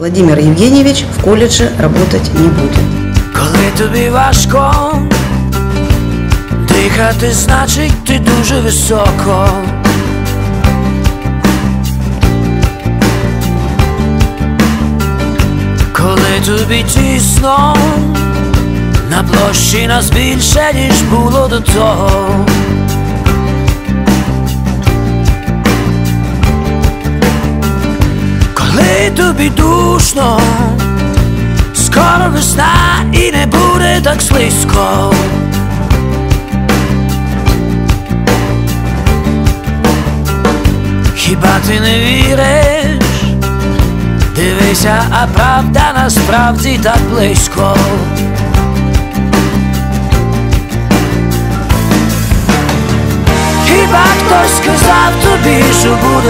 Владимир Евгеньевич в колледже работать не будет. Коли тобі важко, дихати значить ти дуже високо. Коли тобі тісно, на площі нас більше, ніж було до того. Тобі душно, скоро весна і не буде так слизько. Хіба ти не віриш? Дивися, а правда насправді так близько. Хіба хтось сказав тобі, що буде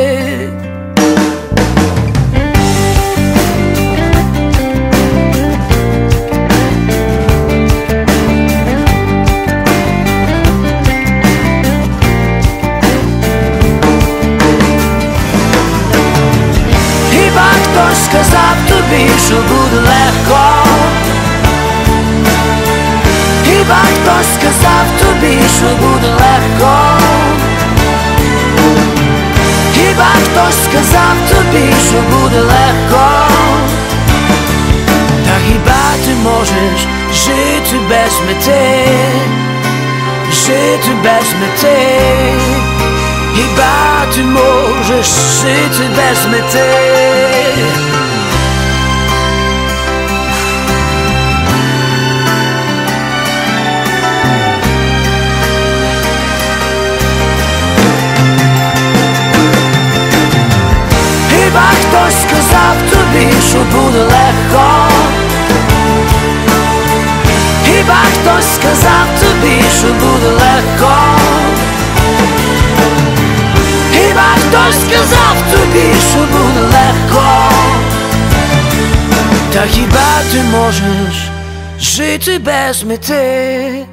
Хтось сказав тобі, що буде легко? Хіба хтось сказав тобі, що буде легко? Хіба хтось сказав тобі, що буде легко? Та хіба ти можеш жити без мети? Жити без мети? Хіба ти можеш жити без мети? Хіба хтось сказав тобі, що буде легко? Хіба хтось сказав тобі, що буде легко? Хіба хтось сказав тобі, що Та хіба ти можеш жити без мети?